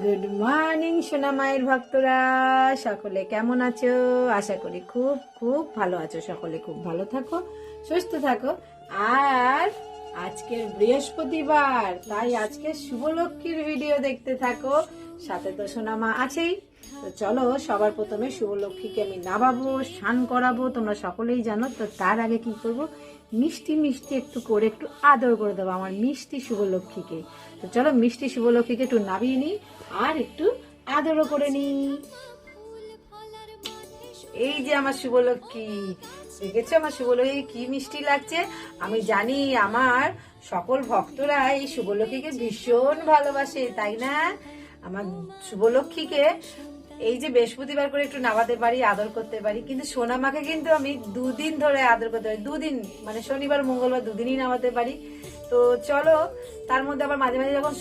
Good morning সোনা মায়ের ভক্তরা। সকলে কেমন আছো? আশা করি খুব খুব ভালো আছো। সকলে খুব ভালো থাকো, সুস্থ থাকো। আর আজকের বৃহস্পতিবার, তাই আজকে শুভলক্ষ্মীর ভিডিও দেখতে থাকো। সাথে তো সোনা মা আছেই। তো চলো, সবার প্রথমে শুভলক্ষ্মীকে আমি নামাবো, স্নান করাবো, তোমরা সকলেই জানো। তো তার আগে কি করব? মিষ্টি মিষ্টি একটু করে, একটু আদর করে দেবো আমার মিষ্টি শুভলক্ষ্মীকে। তো চলো, মিষ্টি শুভলক্ষ্মীকে একটু নামিয়ে নিই। আর একটু আদরও করে নিই এই যে আমার শুভলক্ষ্মী, দেখেছ আমার শুভলক্ষ্মী? কি মিষ্টি লাগছে? আমি জানি আমার সকল ভক্তরা এই শুভলক্ষ্মীকে ভীষণ ভালোবাসে, তাই না? আমার শুভলক্ষ্মীকে এই যে বৃহস্পতিবার করে একটু নামাতে পারি, আদর করতে পারি, কিন্তু সোনামাকে কিন্তু আমি দুদিন ধরে আদর করতে পারি, দুদিন মানে শনিবার, মঙ্গলবার দুদিনই নামাতে পারি। তো চলো, তার মধ্যে আবার মাঝে মাঝে যখন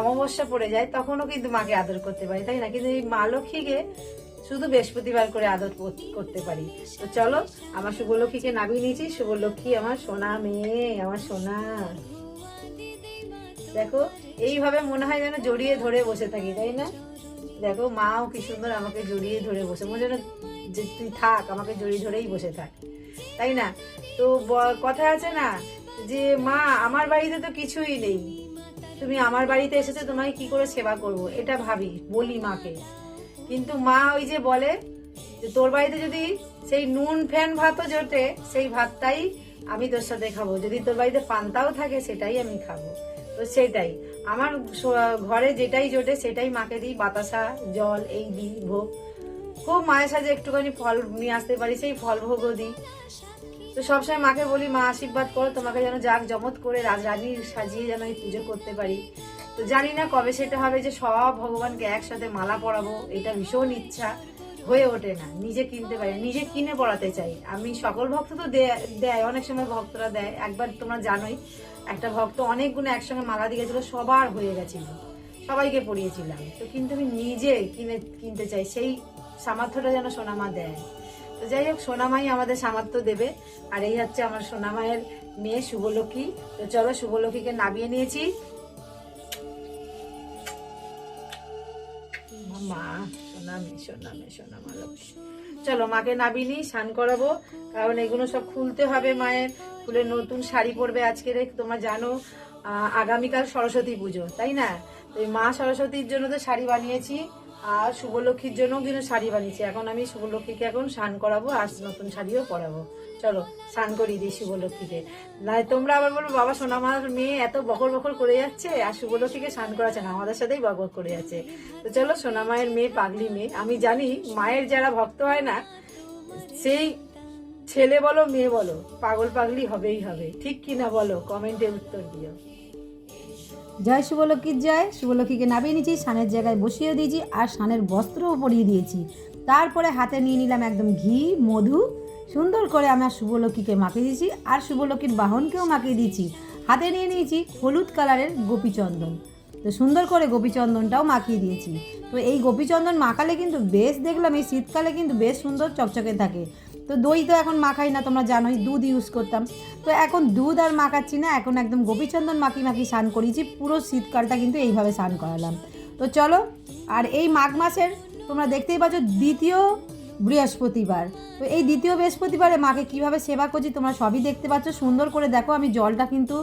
অমাবস্যা পড়ে যায়, তখনও কিন্তু মাকে আদর করতে পারি, তাই না? কিন্তু এই মা লক্ষ্মীকে শুধু বৃহস্পতিবার করে আদর করতে পারি। তো চলো, আমার শুভলক্ষ্মীকে নামিয়ে নিয়েছি। শুভলক্ষ্মী আমার সোনা মেয়ে, আমার সোনা। দেখো, এইভাবে মনে হয় যেন জড়িয়ে ধরে বসে থাকি, তাই না? দেখো, মাও কি সুন্দর আমাকে জড়িয়ে ধরে বসে, মনে যেন যে তুই থাক, আমাকে জড়িয়ে ধরেই বসে থাক, তাই না? তো কথা আছে না যে, মা, আমার বাড়িতে তো কিছুই নেই। তুমি আমার বাড়িতে এসেছ তোমাকে কি করে সেবা করব? এটা ভাবি, বলি মাকে। কিন্তু মা ওই যে বলে যে, তোর বাড়িতে যদি সেই নুন ফ্যান ভাতও জোটে, সেই ভাতটাই আমি তোর সাথে খাব। যদি তোর বাড়িতে পান্তাও থাকে, সেটাই আমি খাব। তো সেটাই আমার ঘরে যেটাই জোটে, সেটাই মাকে দিই। বাতাসা, জল, এই দিই, ভোগ। খুব মায়ের সাথে একটুখানি ফল নিয়ে আসতে পারি, সেই ফল ভোগও দিই। তো সবসময় মাকে বলি, মা, আশীর্বাদ করো, তোমাকে যেন জাগ জমত করে রাজরানী সাজিয়ে যেন এই পুজো করতে পারি। তো জানি না কবে সেটা হবে যে সব ভগবানকে একসাথে মালা পরাবো, এটা ভীষণ ইচ্ছা। হয়ে ওঠে না, নিজে কিনতে পারি নিজে কিনে পড়াতে চাই। আমি সকল ভক্ত তো দেয়, অনেক সময় ভক্তরা দেয়। একবার তোমরা জানোই, একটা ভক্ত অনেকগুলো একসঙ্গে মালা দিয়ে গেছিল সবার হয়ে গেছিল, সবাইকে পড়িয়েছিলাম তো কিন্তু আমি নিজে কিনে, কিনতে চাই, সেই সামর্থ্যটা যেন সোনামা দেয়। তো যাই হোক, সোনামাই আমাদের সামর্থ্য দেবে। আর এই হচ্ছে আমার সোনামায়ের মেয়ে শুভলক্ষ্মী। তো চলো শুভলক্ষ্মীকে নামিয়ে নিয়েছি। মা, সোনামে সোনামে, সোনামা চলো মাকে নাবিনি স্নান করাবো। কারণ এগুলো সব খুলতে হবে মায়ের। খুলে নতুন শাড়ি পরবে আজকে তোমরা জানো। আগামীকাল সরস্বতী পুজো, তাই না? তো মা সরস্বতীর জন্য তো শাড়ি বানিয়েছি। আর শুভলক্ষীর জন্যও কিন্তু শাড়ি বানিয়েছি। এখন আমি শুভলক্ষীকে এখন স্নান করাবো আর নতুন শাড়িও পরাবো। চলো, স্নান করিয়ে দিই শুভলক্ষ্মীকে। না তোমরা আবার বলব বাবা সোনামার মেয়ে এত বকর বকর করে যাচ্ছে আর শুভলক্ষ্মীকে স্নান করাচ্ছে না, আমাদের সাথেই বক বক করে যাচ্ছে। তো চলো, সোনামায়ের মেয়ে, পাগলি মেয়ে, আমি জানি মায়ের যারা ভক্ত হয় না, সেই ছেলে বলো, মেয়ে বলো, পাগল পাগলি হবেই হবে। ঠিক কি না বলো, কমেন্টে উত্তর দিও। জয় শুভলক্ষ্মীর জয় শুভলক্ষ্মীকে নামিয়ে নিয়েছি সানের জায়গায় বসিয়ে দিয়েছি আর সানের বস্ত্রও পরিয়ে দিয়েছি। তারপরে হাতে নিয়ে নিলাম একদম ঘি, মধু, সুন্দর করে আমার শুভলক্ষ্মীকে মাখিয়ে দিয়েছি আর শুভলক্ষ্মীর বাহনকেও মাখিয়ে দিয়েছি। হাতে নিয়ে নিয়েছি হলুদ কালারের গোপীচন্দন। তো সুন্দর করে গোপীচন্দনটাও মাখিয়ে দিয়েছি। তো এই গোপীচন্দন মাখালে কিন্তু বেশ, দেখলাম এই শীতকালে কিন্তু বেশ সুন্দর চকচকে থাকে। তো দই তো এখন মাখাই না, তোমরা জানোই, দুধ ইউজ করতাম। তো এখন দুধ আর মাখাচ্ছি না, এখন একদম গোপীচন্দন মাখি মাখি স্নান করিয়েছি পুরো শীতকালটা কিন্তু এইভাবে স্নান করালাম। তো চলো, আর এই মাঘ মাসের তোমরা দেখতেই পাচ্ছ দ্বিতীয় বৃহস্পতিবার। তো এই দ্বিতীয় বৃহস্পতিবারে মাকে কীভাবে সেবা করছি তোমরা সবই দেখতে পাচ্ছ। সুন্দর করে দেখো, আমি জলটা কিন্তু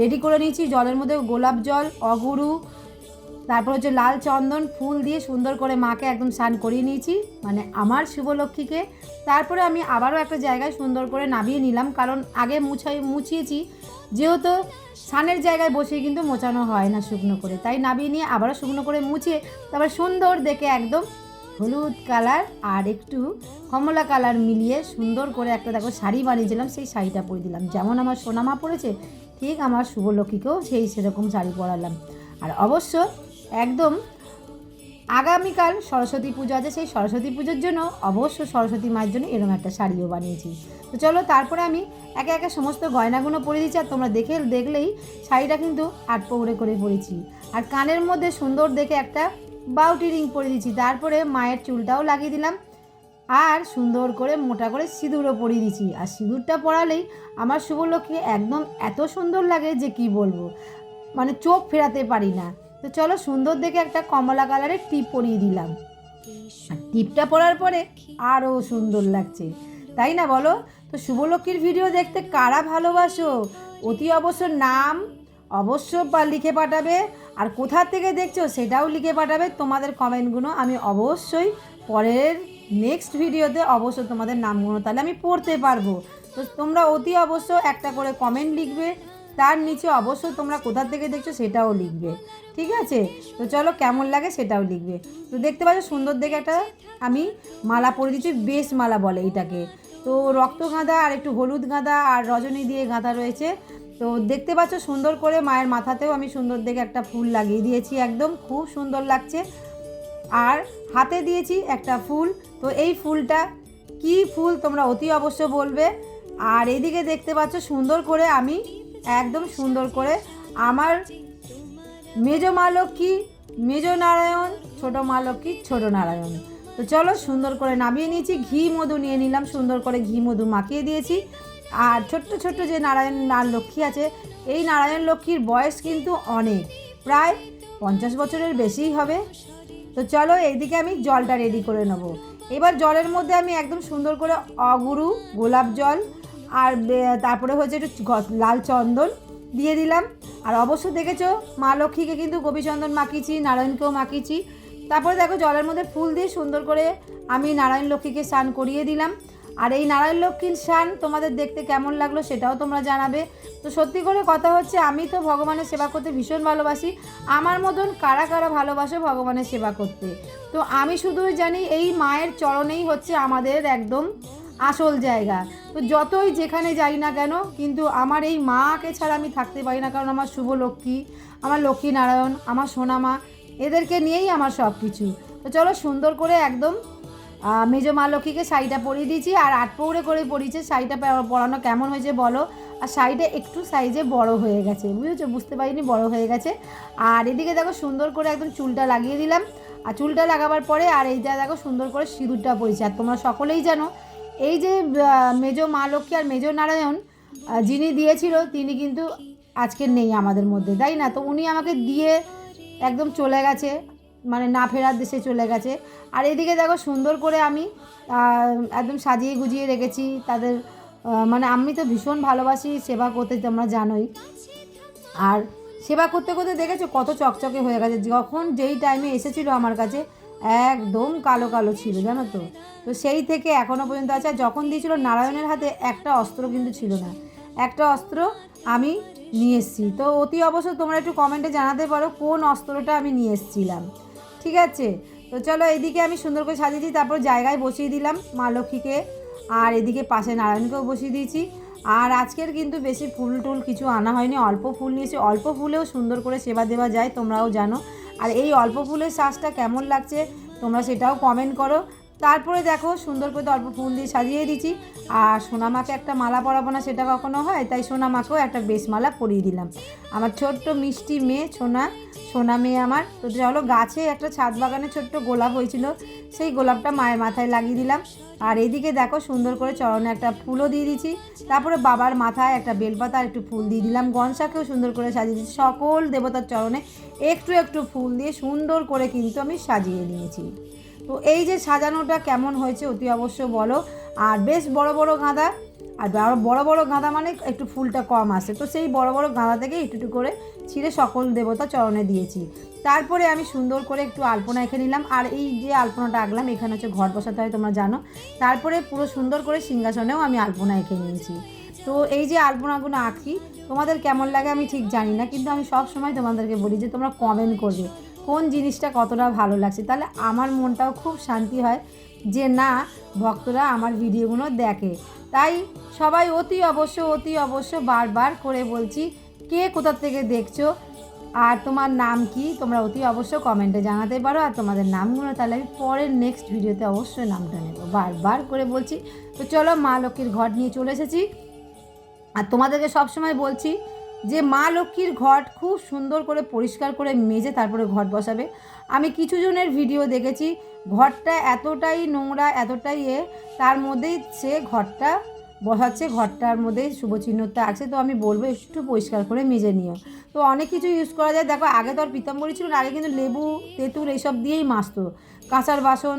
রেডি করে নিয়েছি, জলের মধ্যে গোলাপ জল, অগুরু তারপর হচ্ছে লাল চন্দন ফুল দিয়ে সুন্দর করে মাকে একদম স্নান করিয়ে নিয়েছি মানে আমার শুভলক্ষ্মীকে। তারপরে আমি আবারও একটা জায়গায় সুন্দর করে নামিয়ে নিলাম, কারণ আগে মুছাই, মুছিয়েছি, যেহেতু স্নানের জায়গায় বসে কিন্তু মোচানো হয় না শুকনো করে। তাই নামিয়ে নিয়ে আবারও শুকনো করে মুছিয়ে, তারপর সুন্দর দেখে একদম হলুদ কালার আর একটু কমলা কালার মিলিয়ে সুন্দর করে একটা দেখো শাড়ি বানিয়েছিলাম, সেই শাড়িটা পরে দিলাম। যেমন আমার সোনামা পরেছে, ঠিক আমার শুভলক্ষ্মীকেও সেই সেরকম শাড়ি পরালাম। আর অবশ্য একদম। আগামীকাল সরস্বতী পুজো আছে, সেই সরস্বতী পুজোর জন্য অবশ্য সরস্বতী মায়ের জন্য এরকম একটা শাড়িও বানিয়েছি। তো চলো তারপরে আমি একে একে সমস্ত গয়নাগুলো পরে দিচ্ছি আর তোমরা দেখে দেখলেই শাড়িটা কিন্তু আট পৌড়ে করে পরেছি। আর কানের মধ্যে সুন্দর দেখে একটা বাউটি রিং পরে দিচ্ছি, তারপরে মায়ের চুলটাও লাগিয়ে দিলাম। আর সুন্দর করে মোটা করে সিঁদুরও পরিয়ে দিচ্ছি। আর সিঁদুরটা পরালেই আমার শুভলক্ষ্মী একদম এত সুন্দর লাগে যে কি বলব? মানে চোখ ফেরাতে পারি না। তো চলো সুন্দর দেখে একটা কমলা কালারের টিপ পরিয়ে দিলাম। টিপটা পরার পরে আরও সুন্দর লাগছে। তাই না বলো? তো শুভলক্ষ্মীর ভিডিও দেখতে কারা ভালোবাসো? অতি অবশ্য নাম অবশ্য লিখে পাঠাবে। আর কোথা থেকে দেখছ সেটাও লিখে পাঠাবে তোমাদের কমেন্টগুলো। আমি অবশ্যই পরের নেক্সট ভিডিওতে অবশ্য তোমাদের নামগুলো তাহলে আমি পড়তে পারব। তো তোমরা অতি অবশ্য একটা করে কমেন্ট লিখবে। তার নিচে অবশ্যই তোমরা কোথা থেকে দেখছ সেটাও লিখবে। ঠিক আছে? তো চলো কেমন লাগে সেটাও লিখবে। তো দেখতে পাচ্ছ সুন্দর দেখে একটা আমি মালা পরে দিচ্ছি, বেশ মালা বলে এটাকে। তো রক্ত গাঁদা আর একটু হলুদ গাঁদা আর রজনী দিয়ে গাঁদা রয়েছে। তো দেখতে পাচ্ছ সুন্দর করে মায়ের মাথাতেও আমি সুন্দর দেখে একটা ফুল লাগিয়ে দিয়েছি একদম, খুব সুন্দর লাগছে। আর হাতে দিয়েছি একটা ফুল। তো এই ফুলটা কি ফুল তোমরা অতি অবশ্য বলবে। আর এদিকে দেখতে পাচ্ছ সুন্দর করে আমি একদম সুন্দর করে। আমার মেজ মা লক্ষ্মী মেজ নারায়ণ, ছোট মা লক্ষ্মী ছোট নারায়ণ। তো চলো সুন্দর করে নামিয়ে নিয়েছি, ঘি, মধু নিয়ে নিলাম, সুন্দর করে ঘি, মধু মাখিয়ে দিয়েছি। আর ছোট্ট ছোট্ট যে নারায়ণ আর লক্ষ্মী আছে, এই নারায়ণ লক্ষ্মীর বয়স কিন্তু অনেক, প্রায় পঞ্চাশ বছরের বেশিই হবে। তো চলো এইদিকে আমি জলটা রেডি করে নেব। এবার জলের মধ্যে আমি একদম সুন্দর করে অগুরু, গোলাপ জল আর তারপরে হচ্ছে একটু লাল চন্দন দিয়ে দিলাম। আর অবশ্য দেখেছ, মা লক্ষ্মীকে কিন্তু গোপীচন্দন মাখিয়েছি, নারায়ণকেও মাখিয়েছি। তারপরে দেখো, জলের মধ্যে ফুল দিয়ে সুন্দর করে আমি নারায়ণ লক্ষ্মীকে স্নান করিয়ে দিলাম। আর এই নারায়ণ লক্ষ্মীর স্নান তোমাদের দেখতে কেমন লাগল সেটাও তোমরা জানাবে। তো সত্যি করে কথা হচ্ছে, আমি তো ভগবানের সেবা করতে ভীষণ ভালোবাসি। আমার মতন কারা কারা ভালোবাসে ভগবানের সেবা করতে? তো আমি শুধুই জানি, এই মায়ের চরণেই হচ্ছে আমাদের একদম আসল জায়গা। তো যতই যেখানে যাই না কেন, কিন্তু আমার এই মাকে ছাড়া আমি থাকতে পারি না, কারণ আমার শুভ লক্ষ্মী, আমার লক্ষ্মী নারায়ণ, আমার সোনামা, এদেরকে নিয়েই আমার সব কিছু তো চলো সুন্দর করে একদম মেজ মা লক্ষ্মীকে শাড়িটা পরিয়ে দিয়েছি, আর আট পৌড়ে করে পরিয়েছে, শাড়িটা পরানো কেমন হয়েছে বলো? আর শাড়িটা একটু সাইজে বড় হয়ে গেছে, বুঝেছ? বুঝতে পারিনি, বড় হয়ে গেছে। আর এদিকে দেখো সুন্দর করে একদম চুলটা লাগিয়ে দিলাম। আর চুলটা লাগাবার পরে, আর এইটা দেখো সুন্দর করে সিঁদুরটা পরিছে আর তোমরা সকলেই জানো এই যে মেজ মা লক্ষ্মী আর মেজ নারায়ণ যিনি দিয়েছিল, তিনি কিন্তু আজকে নেই আমাদের মধ্যে, তাই না? তো উনি আমাকে দিয়ে একদম চলে গেছে মানে না ফেরার দেশে চলে গেছে। আর এদিকে দেখো, সুন্দর করে আমি একদম সাজিয়ে গুজিয়ে রেখেছি তাদের মানে আমি তো ভীষণ ভালোবাসি সেবা করতে, তোমরা জানোই। আর সেবা করতে করতে দেখেছ কত চকচকে হয়ে গেছে। যখন যেই টাইমে এসেছিল আমার কাছে একদম কালো কালো ছিল, জানো তো? তো সেই থেকে এখনও পর্যন্ত আছে। যখন দিয়েছিল নারায়ণের হাতে, একটা অস্ত্র কিন্তু ছিল না। একটা অস্ত্র আমি নিয়ে এসেছি। তো অতি অবশ্য তোমরা একটু কমেন্টে জানাতে পারো, কোন অস্ত্রটা আমি নিয়ে এসেছিলাম। ঠিক আছে? তো চলো এদিকে আমি সুন্দর করে সাজিয়েছি, তারপর জায়গায় বসিয়ে দিলাম মা লক্ষ্মীকে। আর এদিকে পাশে নারায়ণকেও বসিয়ে দিয়েছি। আর আজকের কিন্তু বেশি ফুল টুল কিছু আনা হয়নি, অল্প ফুল নিয়েছি। অল্প ফুলেও সুন্দর করে সেবা দেওয়া যায়, তোমরাও জানো। আর এই অল্প ফুলের শ্বাসটা কেমন লাগছে তোমরা সেটাও কমেন্ট করো। তারপরে দেখো সুন্দর করে অল্প ফুল দিয়ে সাজিয়ে দিচ্ছি আর সোনামাকে একটা মালা পরাবো না সেটা কখনো হয়, তাই সোনামাকেও একটা বেশ মালা পরিয়ে দিলাম। আমার ছোট্ট মিষ্টি মেয়ে সোনা সোনা মেয়ে আমার। তো চলো গাছে একটা ছাদ বাগানে ছোট্ট গোলাপ হয়েছিল, সেই গোলাপটা মায়ের মাথায় লাগিয়ে দিলাম। আর এদিকে দেখো সুন্দর করে চরণে একটা ফুলও দিয়ে দিচ্ছি তারপরে বাবার মাথায় একটা বেলপাতা আর একটু ফুল দিয়ে দিলাম। গনসাকেও সুন্দর করে সাজিয়ে দিচ্ছি সকল দেবতার চরণে একটু একটু ফুল দিয়ে সুন্দর করে কিন্তু আমি সাজিয়ে নিয়েছি। তো এই যে সাজানোটা কেমন হয়েছে অতি অবশ্য বলো। আর বেশ বড় বড় গাঁদা, আর বড় বড় গাঁদা মানে একটু ফুলটা কম আসে তো সেই বড় বড় গাঁদা থেকে একটু একটু করে ছিঁড়ে সকল দেবতা চরণে দিয়েছি। তারপরে আমি সুন্দর করে একটু আলপনা এঁকে নিলাম। আর এই যে আলপনাটা আঁকলাম, এখানে হচ্ছে ঘর বসাতে হয় তোমরা জানো। তারপরে পুরো সুন্দর করে সিংহাসনেও আমি আলপনা এঁকে নিয়েছি। তো এই যে আলপনাগুলো আঁকি, তোমাদের কেমন লাগে আমি ঠিক জানি না, কিন্তু আমি সব সময় তোমাদেরকে বলি যে তোমরা কমেন্ট করবে। কোন জিনিসটা কতটা ভালো লাগছে? তাহলে আমার মনটাও খুব শান্তি হয় যে না, ভক্তরা আমার ভিডিওগুলো দেখে। তাই সবাই অতি অবশ্য অতি অবশ্য বারবার করে বলছি, কে কোথা থেকে দেখছ? আর তোমার নাম কি? তোমরা অতি অবশ্য কমেন্টে জানাতে পারো। আর তোমাদের নামগুলো তাহলে আমি পরের নেক্সট ভিডিওতে অবশ্যই নামটা নেব। বারবার করে বলছি। তো চলো মা লক্ষ্মীর ঘর নিয়ে চলে এসেছি। আর তোমাদেরকে সবসময় বলছি যে মা লক্ষ্মীর ঘট খুব সুন্দর করে পরিষ্কার করে মেজে তারপরে ঘট বসাবে। আমি কিছু জনের ভিডিও দেখেছি ঘরটা এতটাই নোংরা, এতটাই এ, তার মধ্যেই সে ঘরটা বসাচ্ছে ঘরটার মধ্যে শুভচিহ্নটা আছে তো আমি বলব একটু পরিষ্কার করে মেজে নিও। তো অনেক কিছু ইউজ করা যায়। দেখো, আগে তো আর পিতাম্বরী ছিল না, আগে কিন্তু লেবু, তেঁতুল এইসব দিয়েই মাজতো কাঁচার বাসন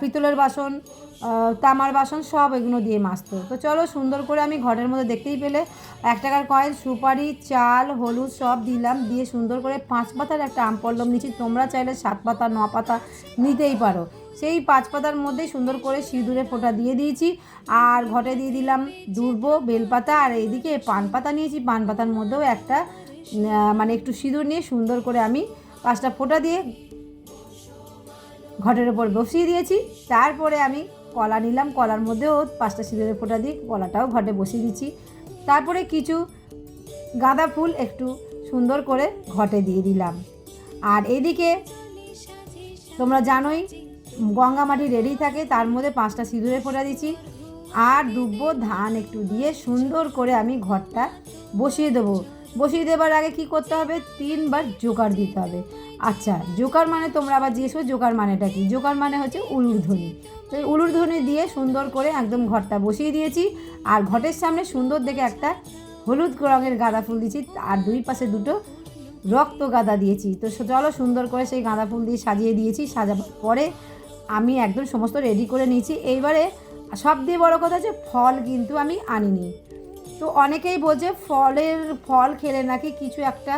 পিতলের বাসন তামার বাসন সব এগুলো দিয়ে মাজতো। তো চলো সুন্দর করে আমি ঘরের মধ্যে দেখতেই পেলে, এক টাকার কয়েন সুপারি, চাল, হলুদ সব দিলাম, দিয়ে সুন্দর করে পাঁচ পাতার একটা আম পল্লব নিচ্ছি তোমরা চাইলে সাত পাতা, ন পাতা নিতেই পারো। সেই পাঁচ পাতার মধ্যেই সুন্দর করে সিঁদুরে ফোঁটা দিয়ে দিয়েছি। আর ঘটে দিয়ে দিলাম দুর্ব, বেলপাতা, আর এইদিকে পান পাতা নিয়েছি। পান পাতার মধ্যেও একটা মানে একটু সিঁদুর নিয়ে সুন্দর করে আমি পাঁচটা ফোঁটা দিয়ে ঘটের ওপর বসিয়ে দিয়েছি। তারপরে আমি কলা নিলাম, কলার মধ্যেও পাঁচটা সিঁদুরের ফোঁটা দিই কলাটাও ঘটে বসিয়ে দিচ্ছি। তারপরে কিছু গাঁদা ফুল একটু সুন্দর করে ঘটে দিয়ে দিলাম। আর এদিকে তোমরা জানোই, গঙ্গা মাটি রেডি থাকে, তার মধ্যে পাঁচটা সিঁদুরের ফোঁটা দিচ্ছি। আর দুব্ব ধান একটু দিয়ে সুন্দর করে আমি ঘরটা বসিয়ে দেবো। বসিয়ে দেবার আগে কি করতে হবে? তিনবার জোগাড় দিতে হবে। আচ্ছা জোকার মানে তোমরা আবার জিজ্ঞেস করো, জোকার মানেটা কি? জোকার মানে হচ্ছে উলুর ধ্বনি। তো এই উলুর ধ্বনি দিয়ে সুন্দর করে একদম ঘরটা বসিয়ে দিয়েছি, আর ঘটের সামনে সুন্দর দেখে একটা হলুদ রঙের গাঁদা ফুল দিয়েছি, আর দুই পাশে দুটো রক্ত গাঁদা দিয়েছি। তো চলো সুন্দর করে সেই গাঁদা ফুল দিয়ে সাজিয়ে দিয়েছি, সাজাবার পরে আমি একদম সমস্ত রেডি করে নিয়েছি। এইবারে সব দিয়ে বড় কথা হচ্ছে ফল কিন্তু আমি আনিনি। তো অনেকেই বলছে ফলের ফল খেলে নাকি কিছু একটা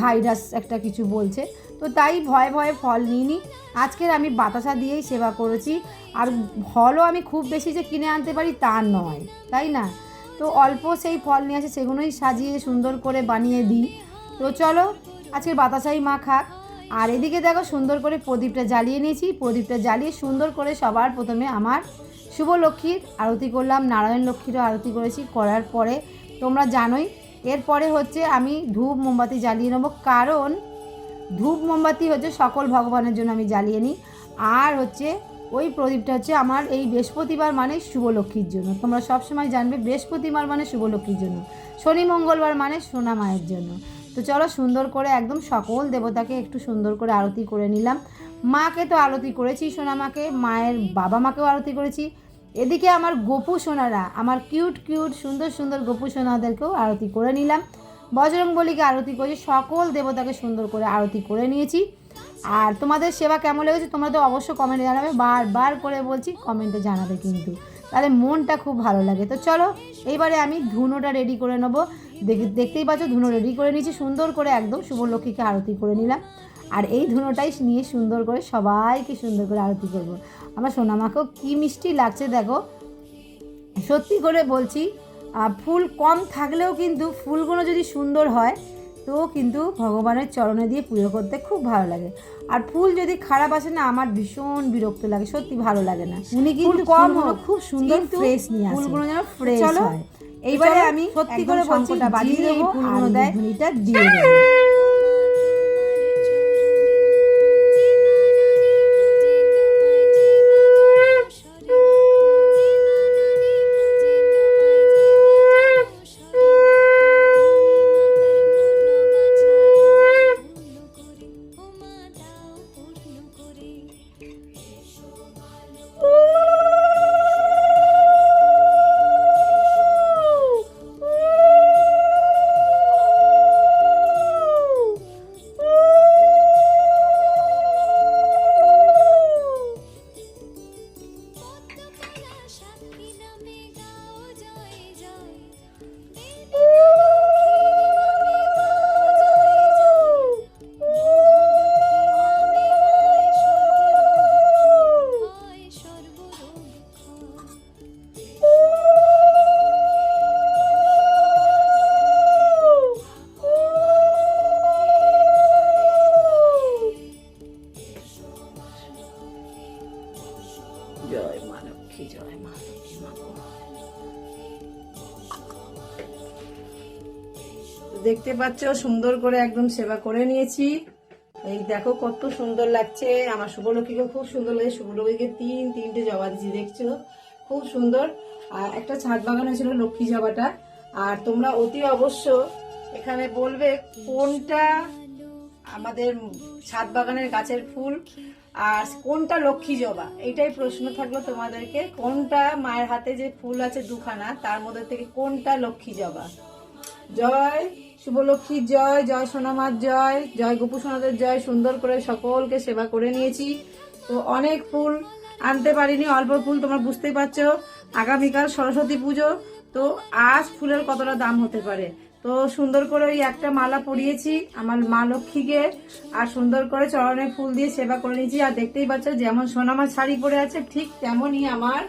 ভাইরাস একটা কিছু বলছে। তো তাই ভয়ে ভয়ে ফল নিইনি। আজকের আমি বাতাসা দিয়েই সেবা করেছি। আর ফলও আমি খুব বেশি যে কিনে আনতে পারি তা নয়, তাই না? তো অল্প সেই ফল নিয়ে আসে সেগুলোই সাজিয়ে সুন্দর করে বানিয়ে দিই। তো চলো, আজকের বাতাসাই মা খাক। আর এদিকে দেখো, সুন্দর করে প্রদীপটা জ্বালিয়ে নিয়েছি। প্রদীপটা জ্বালিয়ে সুন্দর করে সবার প্রথমে আমার শুভ লক্ষ্মীর আরতি করলাম। নারায়ণ লক্ষ্মীরও আরতি করেছি, করার পরে তোমরা জানোই এরপরে হচ্ছে আমি ধূপ মোমবাতি জ্বালিয়ে নেব। কারণ ধূপ মোমবাতি হচ্ছে সকল ভগবানের জন্য আমি জ্বালিয়ে নিই। আর হচ্ছে ওই প্রদীপটা হচ্ছে আমার এই বৃহস্পতিবার মানে শুভ লক্ষ্মীর জন্য। তোমরা সবসময় জানবে বৃহস্পতিবার মানে শুভ লক্ষ্মীর জন্য। শনি মঙ্গলবার মানে সোনা মায়ের জন্য। তো চলো সুন্দর করে একদম সকল দেবতাকে একটু সুন্দর করে আরতি করে নিলাম। মাকে তো আরতি করেছি, সোনা মাকে, মায়ের বাবা মাকেও আরতি করেছি। এদিকে আমার গোপু সোনারা, আমার কিউট কিউট সুন্দর সুন্দর গোপু সোনাদেরকেও আরতি করে নিলাম। বজরং বলিকে আরতি করেছি সকল দেবতাকে সুন্দর করে আরতি করে নিয়েছি। আর তোমাদের সেবা কেমন লেগেছে তোমরা তো অবশ্যই কমেন্টে জানাবে, বারবার করে বলছি কমেন্টে জানাবে কিন্তু। তাহলে মনটা খুব ভালো লাগে। তো চলো, এইবারে আমি ধুনোটা রেডি করে নেব। দেখ- দেখতেই পাচ্ছ, ধুনো রেডি করে নিয়েছি, সুন্দর করে একদম শুভলক্ষ্মীকে আরতি করে নিলাম। আর এই ধুনোটাই নিয়ে সুন্দর করে সবাইকে সুন্দর করে আরতি করব। আমার সোনামাকেও কী মিষ্টি লাগছে দেখো। সত্যি করে বলছি ফুল কম থাকলেও কিন্তু ফুলগুলো যদি সুন্দর হয় তো কিন্তু ভগবানের চরণে দিয়ে পুজো করতে খুব ভালো লাগে। আর ফুল যদি খারাপ আসে না আমার ভীষণ বিরক্ত লাগে সত্যি ভালো লাগে না। উনি কিন্তু কম হলো খুব সুন্দর ফ্রেশ নিয়ে আসে। ফুলগুলো যেন ফ্রেশ হয়। এইবারে আমি সত্যি করে বলছি, শঙ্খটা বাজিয়ে দেবো ফুলগুলো দেয়, দিয়ে দেবো। দেখতে পাচ্ছ, সুন্দর করে একদম সেবা করে নিয়েছি। এই দেখো কত সুন্দর লাগছে। আমার শুভলক্ষ্মীকে খুব সুন্দর লাগে। শুভলক্ষ্মীকে তিন, তিনটে জবা দিচ্ছি দেখছ? খুব সুন্দর। আর একটা ছাদ বাগান হয়েছিল লক্ষ্মী জবাটা। আর তোমরা অতি অবশ্য এখানে বলবে কোনটা আমাদের ছাদ বাগানের গাছের ফুল আর কোনটা লক্ষ্মী জবা? এটাই প্রশ্ন থাকল তোমাদেরকে। কোনটা মায়ের হাতে যে ফুল আছে দুখানা, তার মধ্যে থেকে কোনটা লক্ষ্মী জবা? জয় শুভলক্ষ্মীর জয় জয় সোনামার জয় জয় গোপু সোনাদের জয়, সুন্দর করে সকলকে সেবা করে নিয়েছি। তো অনেক ফুল আনতে পারিনি, অল্প ফুল তোমরা বুঝতেই পারছ। আগামীকাল সরস্বতী পুজো, তো আজ ফুলের কতটা দাম হতে পারে? তো সুন্দর করে ওই একটা মালা পরিয়েছি আমার মা লক্ষ্মীকে, আর সুন্দর করে চরণে ফুল দিয়ে সেবা করে নিয়েছি। আর দেখতেই পাচ্ছ, যেমন সোনামার শাড়ি পরে আছে, ঠিক তেমনই আমার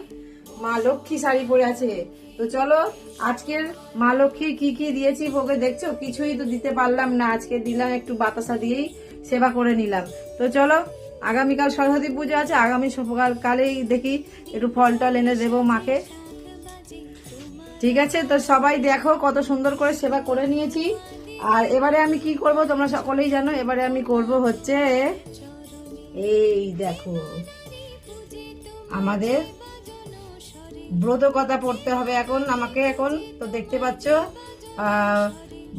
মা লক্ষ্মী শাড়ি পরে আছে। তো চলো, আজকের মা লক্ষ্মীর কি কি দিয়েছি ভোগে দেখছ? কিছুই তো দিতে পারলাম না, আজকে দিলাম একটু বাতাসা দিয়েই সেবা করে নিলাম। তো চলো, আগামীকাল সরস্বতী পুজো আছে, আগামী সকাল কালেই দেখি, একটু ফল টল এনে দেবো মাকে। ঠিক আছে, তো সবাই দেখো কত সুন্দর করে সেবা করে নিয়েছি। আর এবারে আমি কি করব তোমরা সকলেই জানো, এবারে আমি করব হচ্ছে, এই দেখো, আমাদের ব্রত কথা পড়তে হবে এখন, আমাকে এখন, তো দেখতে পাচ্ছ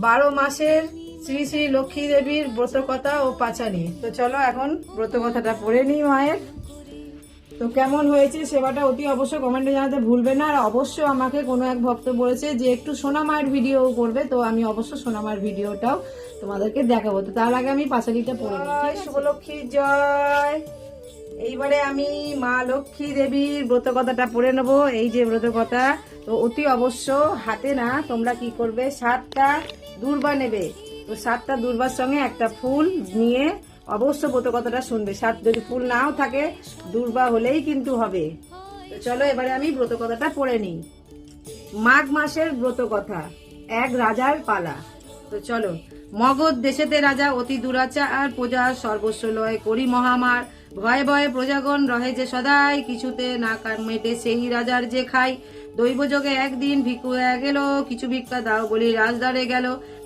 বারো মাসের শ্রী শ্রী লক্ষ্মী দেবীর ব্রত কথা ও পাঁচালি। তো চলো এখন ব্রত কথাটা পড়ে নিই মায়ের। তো কেমন হয়েছে সেবাটা অতি অবশ্য কমেন্টে জানাতে ভুলবে না, আর অবশ্য আমাকে কোনো এক ভক্ত বলেছে যে একটু সোনামায়ের ভিডিও করবে, তো আমি অবশ্য সোনামায়ের ভিডিওটাও তোমাদেরকে দেখাবো। তো তার আগে আমি পাঁচালিটা পড়ে শুভলক্ষ্মী জয়। এইবারে আমি মা লক্ষ্মী দেবীর ব্রত কথাটা পড়ে নেব, এই যে ব্রত কথা তো অতি অবশ্য হাতে না, তোমরা কি করবে? সাতটা দূর্বা নেবে। তো সাতটা দূর্বার সঙ্গে একটা ফুল নিয়ে অবশ্য ব্রত কথাটা শুনবে। সাত যদি ফুল নাও থাকে, দূর্বা হলেই কিন্তু হবে। তো চলো, এবারে আমি ব্রত কথাটা পড়ে নিই। মাঘ মাসের ব্রত কথা এক রাজার পালা। তো চলো, মগধ দেশেতে রাজা অতি দুরাচার প্রজা সর্বস্ব লয় করি মহামার। ভয়ে ভয়ে প্রজাগণ রহে যে সদাই, কিছুতে না মেটে সেই রাজার যে খাই। দৈবযোগে একদিন ভিক্ষু গেল, কিছু ভিক্ষা দাও বলি রাজদারে গেল।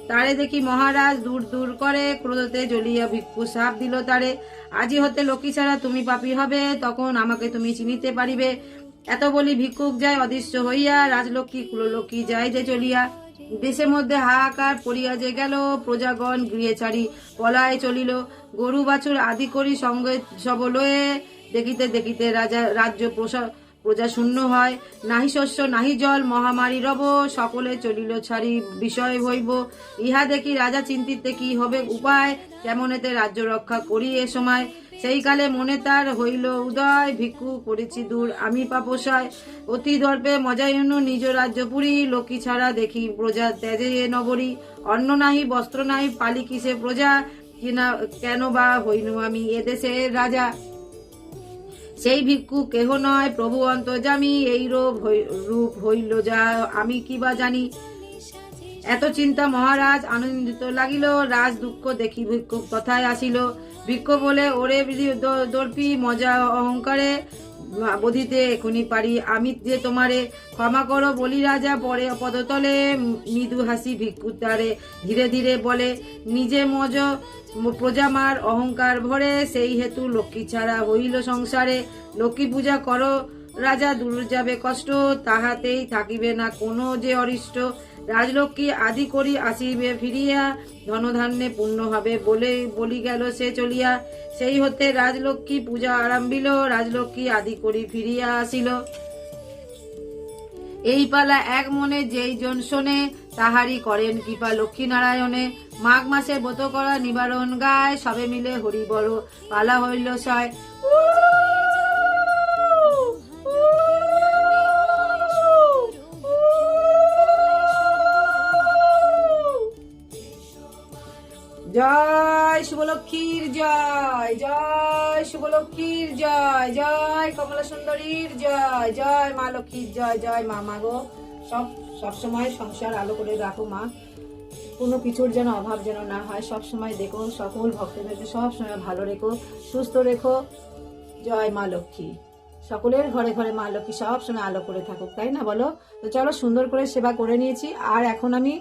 তারে দেখি মহারাজ দূর দূর করে ক্রোধতে জ্বলিয়া ভিক্ষু সাপ দিল তারে। আজি হতে লক্ষ্মী ছাড়া তুমি পাপি হবে, তখন আমাকে তুমি চিনিতে পারিবে। এত বলি ভিক্ষুক যায় অদৃশ্য হইয়া, রাজলক্ষ্মী, কুললক্ষ্মী যায় যে চলিয়া দেশের মধ্যে হাহাকার পড়িয়া যে গেল, প্রজাগণ গৃহে ছাড়ি পলায় চলিল। গরু বাছুর আদি করি সঙ্গে সব লয়ে দেখিতে দেখিতে রাজা রাজ্য প্রসা- প্রজা শূন্য হয়, নাহি শস্য, নাহি জল, মহামারী রব, সকলে চলিল ছাড়ি বিষয় হইব। ইহা দেখি রাজা চিন্তিতে কি হবে উপায়, কেমন এতে রাজ্য রক্ষা করি এ সময়। সেই কালে মনে তার হইল উদয়, ভিক্ষু করেছি দূর, আমি পাপসায়। অতি দর্পে মজায়নু নিজ রাজ্য পুরী লক্ষ্মী ছাড়া দেখি প্রজা ত্যাজে এ নগরী। অন্ন নাহি, বস্ত্র নাহি, পালি কিসে প্রজা? কিনা কেন বা হইনু আমি এদেশের রাজা? সেই ভিক্ষু কেহ নয়, প্রভু অন্তর্জামী এই রূপ রূপ হইল যা আমি কি বা জানি। এত চিন্তা মহারাজ, আনন্দিত লাগিল, রাজ দুঃখ দেখি ভিক্ষু কথায় আসিল। ভিক্ষু বলে, ওরে দর্পি, মজা অহংকারে বধিতে এখনই পারি। আমি যে তোমারে ক্ষমা করো বলি রাজা, পরে পদতলে মৃদু হাসি ভিক্ষু তারে ধীরে ধীরে বলে, নিজে মজ প্রজামার অহংকার ভরে, সেই হেতু লক্ষ্মী ছাড়া হইল সংসারে। লক্ষ্মী পূজা করো রাজা দূর যাবে কষ্ট, তাহাতেই থাকিবে না কোনো যে অরিষ্ট। রাজলক্ষ্মী আদি করি আসিবে ফিরিয়া, ধনধান্যে পূর্ণ হবে বলে বলি গেল সে চলিয়া। সেই হতে রাজলক্ষ্মী পূজা আরম্ভিল, রাজলক্ষ্মী আদি করি ফিরিয়া আসিল। এই পালা এক মনে যেই জন শোনে তাহারি করেন কৃপা লক্ষ্মী নারায়ণে মাঘ মাসে ব্রত করা নিবারণ গায়, সবে মিলে হরি বড় পালা হইল সয় জয় শুভলক্ষ্মীর জয় জয় শুভলক্ষ্মীর জয় জয় কমলা সুন্দরীর জয় জয় মা লক্ষ্মীর জয় জয় মা মাগো সব সবসময় সংসার আলো করে রাখো, মা। কোনো কিছুর যেন অভাব যেন না হয়, সব সময় দেখো, সকল ভক্তদেরকে সব সময় ভালো রেখো, সুস্থ রেখো। জয় মা লক্ষ্মী। সকলের ঘরে ঘরে মা লক্ষ্মী সব সময় আলো করে থাকুক, তাই না বলো? তো চলো সুন্দর করে সেবা করে নিয়েছি। আর এখন আমি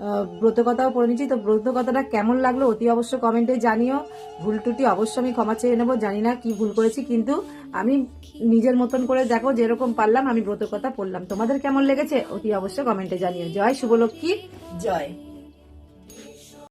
আহ, ব্রত কথাও পড়ে নিচ্ছি। তো ব্রত কথাটা কেমন লাগল অতি অবশ্য কমেন্টে জানিও। ভুল টুটি অবশ্য আমি ক্ষমা চেয়ে নেব। জানি না কি ভুল করেছি কিন্তু আমি নিজের মতন করে দেখো যেরকম পারলাম আমি ব্রত কথা পড়লাম। তোমাদের কেমন লেগেছে অতি অবশ্য কমেন্টে জানিও। জয় শুভলক্ষ্মী। জয়।